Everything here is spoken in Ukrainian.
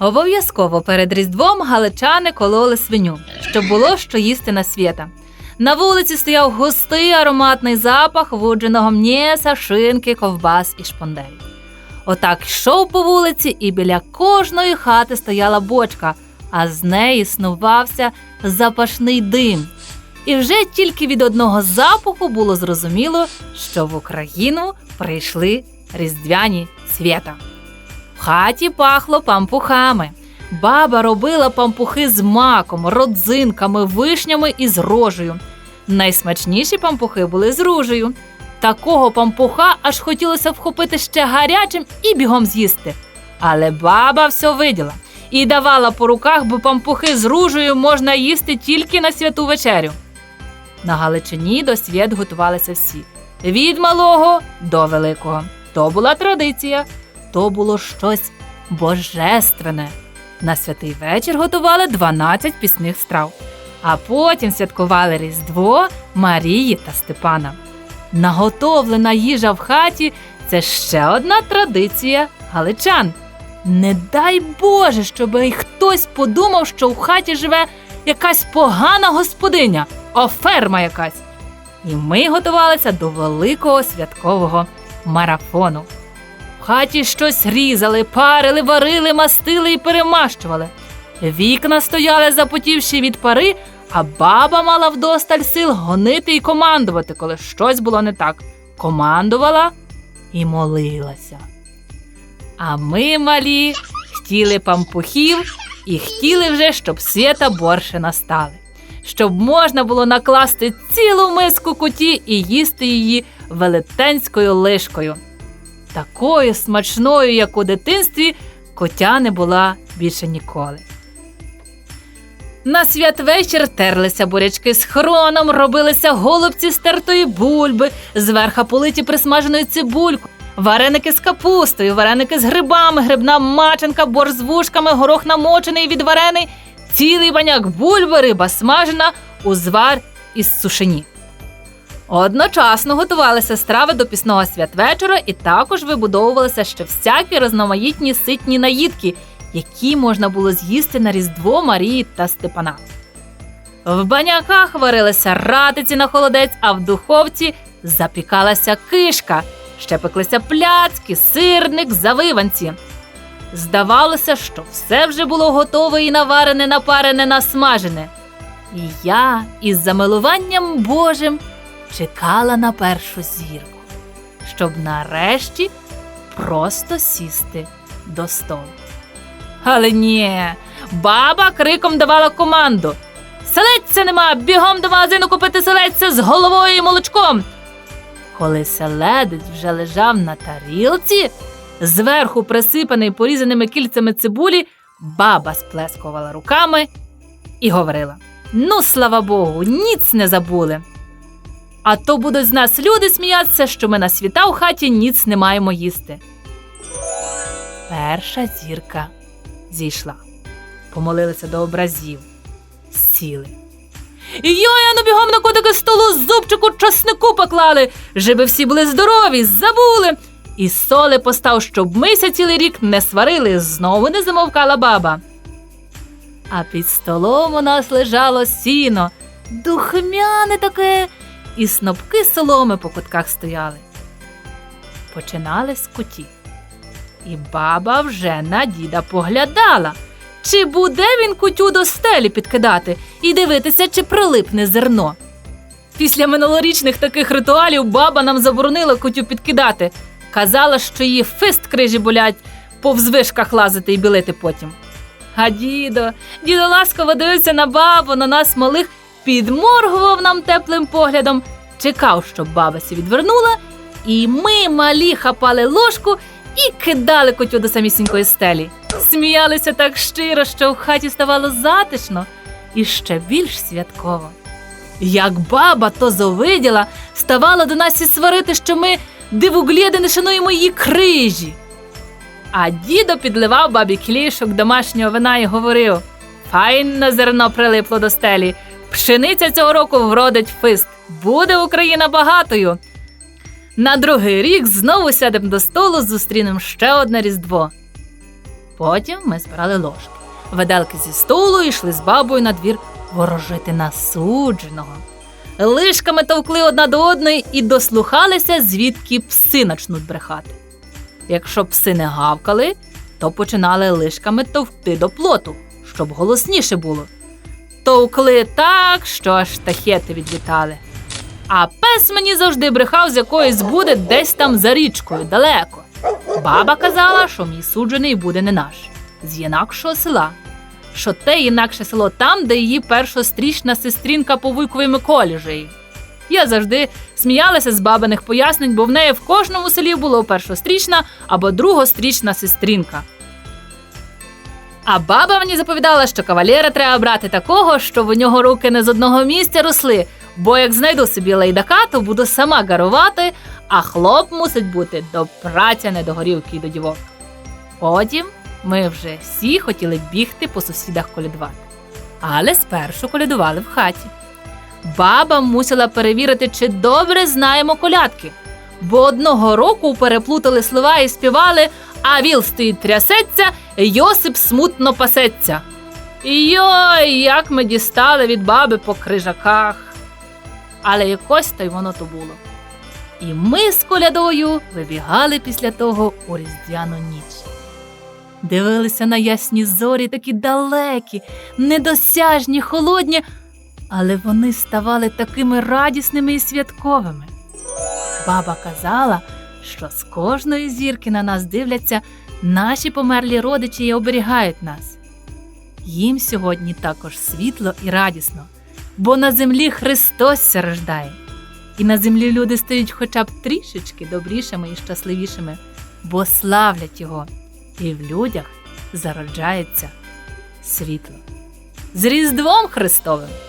Обов'язково перед Різдвом галичани кололи свиню, щоб було що їсти на свята. На вулиці стояв густий ароматний запах вудженого м'єса, шинки, ковбас і шпондель. Отак йшов по вулиці, і біля кожної хати стояла бочка, а з неї снувався запашний дим. І вже тільки від одного запаху було зрозуміло, що в Україну прийшли різдвяні свята. Хаті пахло пампухами. Баба робила пампухи з маком, родзинками, вишнями і з рожею. Найсмачніші пампухи були з ружею. Такого пампуха аж хотілося вхопити ще гарячим і бігом з'їсти. Але баба все виділа і давала по руках, бо пампухи з ружею можна їсти тільки на святу вечерю. На Галичині до свят готувалися всі від малого до великого. То була традиція, то було щось божественне. На святий вечір готували 12 пісних страв, а потім святкували Різдво Марії та Степана. Наготовлена їжа в хаті це ще одна традиція галичан. Не дай Боже, щоб і хтось подумав, що в хаті живе якась погана господиня, а ферма якась. І ми готувалися до великого святкового марафону. Хаті щось різали, парили, варили, мастили і перемащували. Вікна стояли запотівші від пари, а баба мала вдосталь сил гонити і командувати, коли щось було не так. Командувала і молилася. А ми, малі, хотіли пампухів і хотіли вже, щоб свята борше настали, щоб можна було накласти цілу миску куті і їсти її велетенською лишкою. Такою смачною, як у дитинстві, котя не була більше ніколи. На святвечір терлися бурячки з хроном, робилися голубці з тертої бульби, зверха политі присмаженою цибулькою, вареники з капустою, вареники з грибами, грибна маченка, борщ з вушками, горох намочений і відварений, цілий баняк бульби, риба смажена, узвар із сушені. Одночасно готувалися страви до пісного святвечора і також вибудовувалися ще всякі розноманітні ситні наїдки, які можна було з'їсти на Різдво Марії та Степана. В баняках варилися ратиці на холодець, а в духовці запікалася кишка, ще пеклися пляцки, сирник, завиванці. Здавалося, що все вже було готове і наварене, напарене, насмажене. І я із замилуванням Божим чекала на першу зірку, щоб нарешті просто сісти до столу. Але ні, баба криком давала команду. Селедця нема, бігом до магазину купити селедця з головою і молочком. Коли селедець вже лежав на тарілці, зверху присипаний порізаними кільцями цибулі, баба сплескувала руками і говорила: Ну, слава Богу, ніц не забули. А то будуть з нас люди сміятися, що ми на світа у хаті ніц не маємо їсти. Перша зірка зійшла, помолилися до образів, сіли. Йой, ану бігом на котики столу зубчику часнику поклали, жиби всі були здорові, забули. І соли постав, щоб мися цілий рік не сварили, знову не замовкала баба. А під столом у нас лежало сіно, духмяне таке, і снопки соломи по кутках стояли. Починали з куті. І баба вже на діда поглядала, чи буде він кутю до стелі підкидати і дивитися, чи прилипне зерно. Після минулорічних таких ритуалів баба нам заборонила кутю підкидати. Казала, що її фист крижі болять, по взвишках лазити і білити потім. А дідо, дідо ласково дивився на бабу, на нас малих, підморгував нам теплим поглядом, чекав, щоб баба сі відвернула, і ми малі хапали ложку і кидали котю до самісінької стелі. Сміялися так щиро, що в хаті ставало затишно і ще більш святково. Як баба то зовиділа, ставала до нас і сварити, що ми дивуглєди не шануємо її крижі. А дідо підливав бабі клішок домашнього вина і говорив: Файно зерно прилипло до стелі. Пшениця цього року вродить фист. Буде Україна багатою. На другий рік знову сядемо до столу, зустрінемо ще одне різдво. Потім ми збирали ложки. Веделки зі столу йшли з бабою на двір ворожити на судженого. Лишками товкли одна до одної і дослухалися, звідки пси начнуть брехати. Якщо пси не гавкали, то починали лишками товкти до плоту, щоб голосніше було. Товкли так, що аж тахети відлітали. А пес мені завжди брехав з якоїсь буде десь там за річкою, далеко. Баба казала, що мій суджений буде не наш, з інакшого села. Що те інакше село там, де її першострічна сестрінка по вуйкові Миколі жиє. Я завжди сміялася з бабиних пояснень, бо в неї в кожному селі було першострічна або другострічна сестрінка. А баба мені заповідала, що кавалєра треба брати такого, щоб у нього руки не з одного місця росли, бо як знайду собі лайдака, то буду сама гарувати, а хлоп мусить бути до праця не до горівки й до дівок. Потім ми вже всі хотіли бігти по сусідах колядувати. Але спершу колядували в хаті. Баба мусила перевірити, чи добре знаємо колядки, бо одного року переплутали слова і співали А віл стоїть трясеться, Йосип смутно пасеться. Йой, як ми дістали від баби по крижаках. Але якось то й воно то було. І ми з колядою вибігали після того у різдвяну ніч. Дивилися на ясні зорі, такі далекі, недосяжні, холодні, але вони ставали такими радісними і святковими. Баба казала, що з кожної зірки на нас дивляться наші померлі родичі і оберігають нас. Їм сьогодні також світло і радісно, бо на землі Христос рождає, і на землі люди стають хоча б трішечки добрішими і щасливішими, бо славлять Його, і в людях зароджається світло. З Різдвом Христовим!